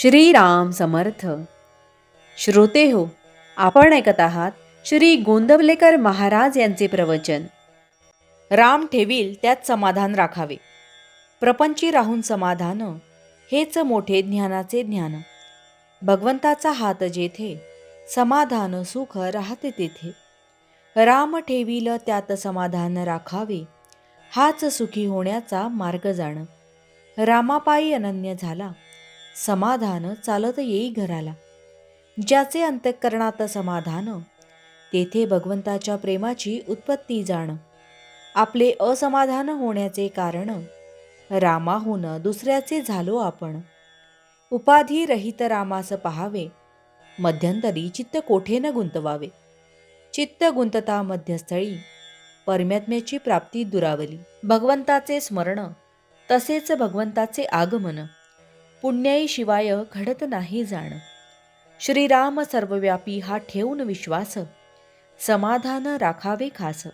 श्रीराम समर्थ. श्रोते हो आपण ऐकत आहात श्री गोंदवलेकर महाराज यांचे प्रवचन. राम ठेवील त्यात समाधान राखावे. प्रपंची राहून समाधान हेच मोठे ज्ञानाचे ज्ञान. भगवंताचा हात जेथे समाधान सुख राहते तेथे. राम ठेवील त्यात समाधान राखावे हाच सुखी होण्याचा मार्ग जाण. रामापायी अनन्य झाला समाधान चालत येई घराला. ज्याचे अंतःकरणात समाधान तेथे भगवंताच्या प्रेमाची उत्पत्ती जाण. आपले असमाधान होण्याचे कारण रामाहून दुसऱ्याचे झालो आपण. उपाधी रहित रामास पहावे मध्यंतरी चित्त कोठे गुंतवावे. चित्त गुंतता मध्यस्थळी परमात्म्याची प्राप्ती दुरावली. भगवंताचे स्मरण तसेच भगवंताचे आगमन. पुण्याई शिवाय घडत नाही जाण. श्रीराम सर्वव्यापी हा ठेवून विश्वास. समाधान राखावे खास.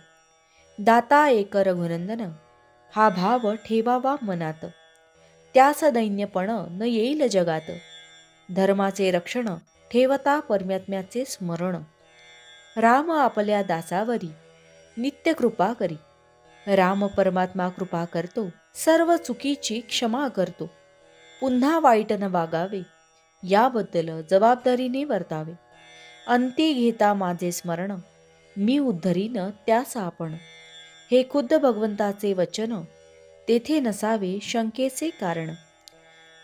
दाता एक रघुनंदन हा भाव ठेवावा मनात. त्यास दैन्यपण न येईल जगात. धर्माचे रक्षण ठेवता परमात्म्याचे स्मरण. राम आपल्या दासावरी नित्य कृपा करी. राम परमात्मा कृपा करतो सर्व चुकीची क्षमा करतो. पुन्हा वाईट न वागावे. याबद्दल जबाबदारीने वर्तावे. अंती घेता माझे स्मरण. मी उद्धरीन त्यास आपण. हे खुद्द भगवंताचे वचन. तेथे नसावे शंकेचे कारण.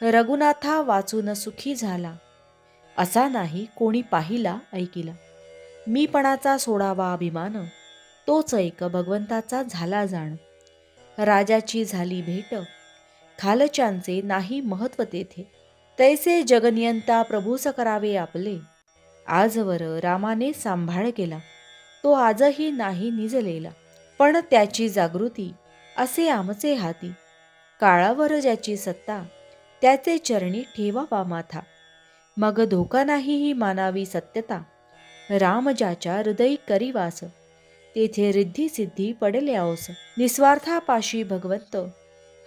रघुनाथा वाचून सुखी झाला. असा नाही कोणी पाहिला ऐकिला. मीपणाचा सोडावा अभिमान. तोच एक भगवंताचा झाला जाण. राजाची झाली भेट. खालच्यांचे नाही महत्त्व तेथे. तैसे जगनियंता प्रभूस करावे आपले. आजवर रामाने सांभाळ केला. तो आजही नाही निजलेला. पण त्याची जागृती असे आमचे हाती. काळावर ज्याची सत्ता त्याचे चरणी ठेवावा माथा. मग धोका नाही ही मानावी सत्यता. राम ज्याच्या हृदयी करीवास. तेथे रिद्धी सिद्धी पडले औस निस्वार्थापाशी भगवंत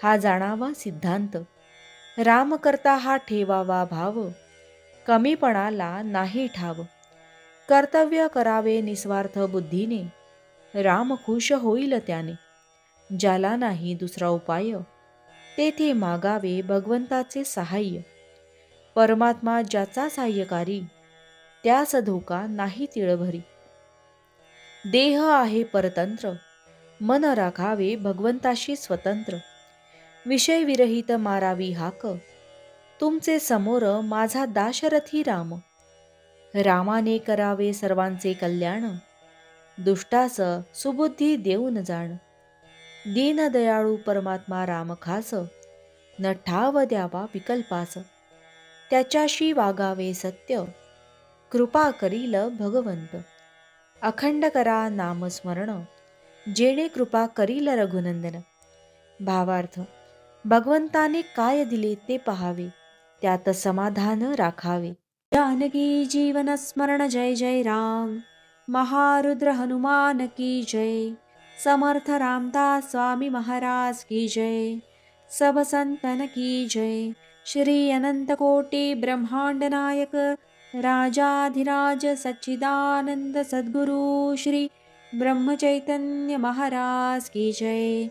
हा जाणावा सिद्धांत. राम करता हा ठेवावा भाव कमीपणाला नाही ठाव. कर्तव्य करावे निस्वार्थ बुद्धीने राम खुश होईल त्याने. ज्याला नाही दुसरा उपाय तेथे मागावे भगवंताचे सहाय्य. परमात्मा ज्याचा सहाय्यकारी त्यास धोका नाही तिळभरी. देह आहे परतंत्र मन राखावे भगवंताशी स्वतंत्र. विषय विरहित मारावी हाक. तुमचे समोर माझा दाशरथी राम. रामाने करावे सर्वांचे कल्याण. दुष्टास सुबुद्धी देऊन जाण. दीनदयाळू परमात्मा राम खास. न ठाव द्यावा विकल्पास. त्याच्याशी वागावे सत्य. कृपा करील भगवंत. अखंड करा नामस्मरण. जेणे कृपा करील रघुनंदन. भावार्थ भगवंताने काय दिले ते पहावे. त्यात समाधान राखावे. जानकी जीवन स्मरण जय जय राम. महारुद्र हनुमान की जय. समर्थ रामदास स्वामी महाराज की जय. सब संतन की जय. श्री अनंत कोटी ब्रह्मांड नायक. राजाधिराज सच्चिदानंद सद्गुरु श्री ब्रह्मचैतन्य महाराज की जय.